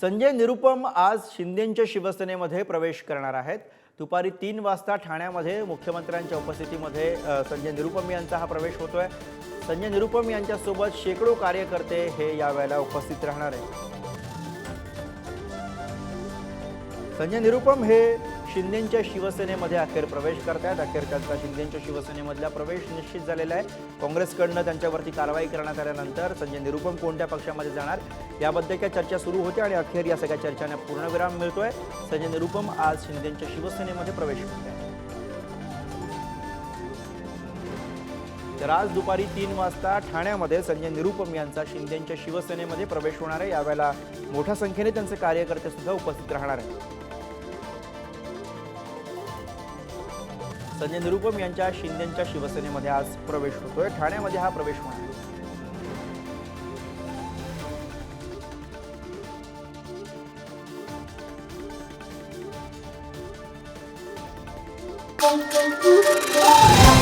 संजय निरुपम आज शिंदेच्या शिवसेनेमध्ये प्रवेश करणार आहेत. दुपारी तीन वाजता ठाण्यामध्ये मुख्यमंत्र्यांच्या उपस्थितीमध्ये संजय निरुपम यांचा हा प्रवेश होतोय. संजय निरुपम यांच्यासोबत शेकडो कार्यकर्ते हे यावेळेला उपस्थित राहणार आहेत. संजय निरुपम हे शिंदेच्या शिवसेनेमध्ये अखेर प्रवेश करतायत. अखेर त्यांचा शिंदेच्या शिवसेनेमधला प्रवेश निश्चित झालेला आहे. काँग्रेसकडनं त्यांच्यावरती कारवाई करण्यात आल्यानंतर संजय निरुपम कोणत्या पक्षामध्ये जाणार याबद्दलच्या चर्चा सुरू होत्या आणि अखेर या सगळ्या चर्चांना पूर्णविराम मिळतोय. संजय निरुपम आज शिंदेच्या शिवसेनेमध्ये प्रवेश करत आहेत तर आज दुपारी तीन वाजता ठाण्यामध्ये संजय निरुपम यांचा शिंदेच्या शिवसेनेमध्ये प्रवेश होणार आहे. यावेळेला मोठ्या संख्येने त्यांचे कार्यकर्ते सुद्धा उपस्थित राहणार आहेत. संजय निरुपम यांच्या शिंदेच्या शिवसेनेमध्ये आज प्रवेश होतोय ठाण्यामध्ये हा प्रवेश होणार Thank you.